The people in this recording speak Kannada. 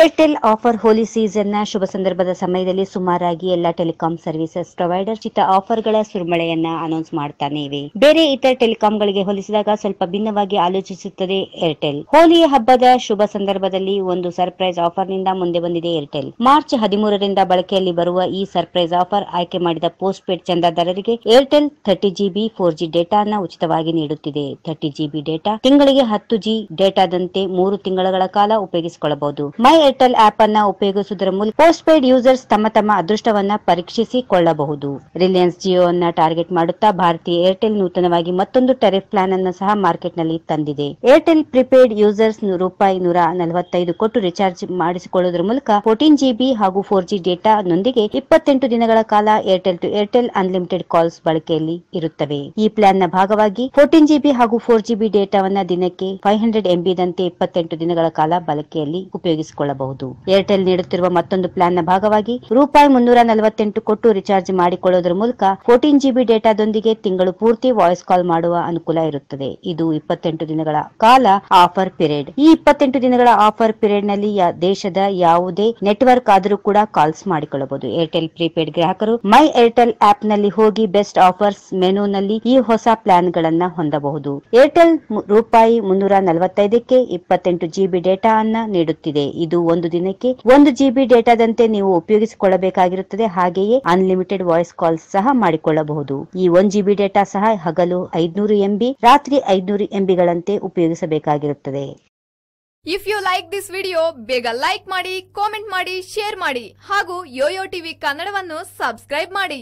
ಏರ್ಟೆಲ್ ಆಫರ್ ಹೋಲಿ ಸೀಸನ್ನ ಶುಭ ಸಂದರ್ಭದ ಸಮಯದಲ್ಲಿ ಸುಮಾರಾಗಿ ಎಲ್ಲ ಟೆಲಿಕಾಂ ಸರ್ವಿಸಸ್ ಪ್ರೊವೈಡರ್ ಚಿತ್ತ ಆಫರ್ಗಳ ಸುರುಮಳೆಯನ್ನ ಅನೌನ್ಸ್ ಮಾಡ್ತಾನೆ ಇವೆ. ಬೇರೆ ಇತರ ಟೆಲಿಕಾಂಗಳಿಗೆ ಹೋಲಿಸಿದಾಗ ಸ್ವಲ್ಪ ಭಿನ್ನವಾಗಿ ಆಲೋಚಿಸುತ್ತದೆ ಏರ್ಟೆಲ್. ಹೋಲಿ ಹಬ್ಬದ ಶುಭ ಸಂದರ್ಭದಲ್ಲಿ ಒಂದು ಸರ್ಪ್ರೈಸ್ ಆಫರ್ನಿಂದ ಮುಂದೆ ಬಂದಿದೆ ಏರ್ಟೆಲ್. ಮಾರ್ಚ್ ಹದಿಮೂರರಿಂದ ಬಳಕೆಯಲ್ಲಿ ಬರುವ ಈ ಸರ್ಪ್ರೈಸ್ ಆಫರ್ ಆಯ್ಕೆ ಮಾಡಿದ postpaid ಚಂದಾದಾರರಿಗೆ Airtel thirty GB four G ಡೇಟಾನ ಉಚಿತವಾಗಿ ನೀಡುತ್ತಿದೆ. ಥರ್ಟಿ ಜಿಬಿ ಡೇಟಾ ತಿಂಗಳಿಗೆ ಹತ್ತು ಜಿ ಡೇಟಾದಂತೆ ಮೂರು ತಿಂಗಳ ಕಾಲ ಉಪಯೋಗಿಸಿಕೊಳ್ಳಬಹುದು. ಮೈ ಏರ್ಟೆಲ್ ಆಪ್ ಅನ್ನ ಉಪಯೋಗಿಸುವುದರ ಮೂಲಕ ಪೋಸ್ಟ್ ಪೇಯ್ಡ್ ಯೂಸರ್ಸ್ ತಮ್ಮ ತಮ್ಮ ಅದೃಷ್ಟವನ್ನ ಪರೀಕ್ಷಿಸಿಕೊಳ್ಳಬಹುದು. ರಿಲಯನ್ಸ್ ಜಿಯೋ ಅನ್ನ ಟಾರ್ಗೆಟ್ ಮಾಡುತ್ತಾ ಭಾರತೀಯ ಏರ್ಟೆಲ್ ನೂತನವಾಗಿ ಮತ್ತೊಂದು ಟೆರಿಫ್ ಪ್ಲಾನ್ ಅನ್ನು ಸಹ ಮಾರ್ಕೆಟ್ನಲ್ಲಿ ತಂದಿದೆ. ಏರ್ಟೆಲ್ ಪ್ರಿಪೇಯ್ಡ್ ಯೂಸರ್ಸ್ ರೂಪಾಯಿ ನೂರ ನಲವತ್ತೈದು ಕೊಟ್ಟು ರಿಚಾರ್ಜ್ ಮಾಡಿಸಿಕೊಳ್ಳುವುದರ ಮೂಲಕ ಫೋರ್ಟೀನ್ ಜಿಬಿ ಹಾಗೂ ಫೋರ್ ಜಿ ಡೇಟಾ ನೊಂದಿಗೆ ಇಪ್ಪತ್ತೆಂಟು ದಿನಗಳ ಕಾಲ Airtel to Airtel unlimited calls ಬಳಕೆಯಲ್ಲಿ ಇರುತ್ತವೆ. ಈ ಪ್ಲಾನ್ನ ಭಾಗವಾಗಿ ಫೋರ್ಟೀನ್ ಜಿಬಿ ಹಾಗೂ ಫೋರ್ ಜಿಬಿ ಡೇಟಾವನ್ನ ದಿನಕ್ಕೆ ಫೈವ್ ಹಂಡ್ರೆಡ್ ಎಂಬಿ ದಂತೆ ಇಪ್ಪತ್ತೆಂಟು ದಿನಗಳ ಕಾಲ ಬಳಕೆಯಲ್ಲಿ ಉಪಯೋಗಿಸಿಕೊಳ್ಳಬಹುದು. ಏರ್ಟೆಲ್ ನೀಡುತ್ತಿರುವ ಮತ್ತೊಂದು ಪ್ಲಾನ್ನ ಭಾಗವಾಗಿ ರೂಪಾಯಿ ಮುನ್ನೂರ ನಲವತ್ತೆಂಟು ಕೊಟ್ಟು ರಿಚಾರ್ಜ್ ಮಾಡಿಕೊಳ್ಳುವುದರ ಮೂಲಕ ಫೋರ್ಟೀನ್ ಜಿಬಿ ಡೇಟಾದೊಂದಿಗೆ ತಿಂಗಳು ಪೂರ್ತಿ ವಾಯ್ಸ್ ಕಾಲ್ ಮಾಡುವ ಅನುಕೂಲ ಇರುತ್ತದೆ. ಇದು ಇಪ್ಪತ್ತೆಂಟು ದಿನಗಳ ಕಾಲ ಆಫರ್ ಪಿರಿಯಡ್ ಈ ಇಪ್ಪತ್ತೆಂಟು ದಿನಗಳ ಆಫರ್ ಪಿರಿಯಡ್ನಲ್ಲಿ ದೇಶದ ಯಾವುದೇ ನೆಟ್ವರ್ಕ್ ಆದರೂ ಕೂಡ ಕಾಲ್ಸ್ ಮಾಡಿಕೊಳ್ಳಬಹುದು. ಏರ್ಟೆಲ್ ಪ್ರಿಪೇಡ್ ಗ್ರಾಹಕರು ಮೈ ಏರ್ಟೆಲ್ ಆಪ್ನಲ್ಲಿ ಹೋಗಿ ಬೆಸ್ಟ್ ಆಫರ್ಸ್ ಮೆನು ನಲ್ಲಿ ಈ ಹೊಸ ಪ್ಲಾನ್ ಗಳನ್ನ ಹೊಂದಬಹುದು. ಏರ್ಟೆಲ್ ರೂಪಾಯಿ ಮುನ್ನೂರ ನಲವತ್ತೈದಕ್ಕೆ ಇಪ್ಪತ್ತೆಂಟು ಜಿಬಿ ಡೇಟಾ ಅನ್ನ ನೀಡುತ್ತಿದೆ. ಇದು ಒಂದು ದಿನಕ್ಕೆ ಒಂದು ಜಿಬಿ ಡೇಟಾದಂತೆ ನೀವು ಉಪಯೋಗಿಸಿಕೊಳ್ಳಬೇಕಾಗಿರುತ್ತದೆ. ಹಾಗೆಯೇ ಅನ್ಲಿಮಿಟೆಡ್ ವಾಯ್ಸ್ ಕಾಲ್ಸ್ ಸಹ ಮಾಡಿಕೊಳ್ಳಬಹುದು. ಈ ಒನ್ ಜಿಬಿ ಡೇಟಾ ಸಹ ಹಗಲು ಐದ್ನೂರು ಎಂಬಿ ರಾತ್ರಿ ಐದ್ನೂರು ಎಂಬಿಗಳಂತೆ ಉಪಯೋಗಿಸಬೇಕಾಗಿರುತ್ತದೆ. If you like this video ಬೇಗ ಲೈಕ್ ಮಾಡಿ ಕಾಮೆಂಟ್ ಮಾಡಿ ಶೇರ್ ಮಾಡಿ ಹಾಗೂ ಯೋಯೋ ಟಿವಿ ಕನ್ನಡವನ್ನು ಸಬ್ಸ್ಕ್ರೈಬ್ ಮಾಡಿ.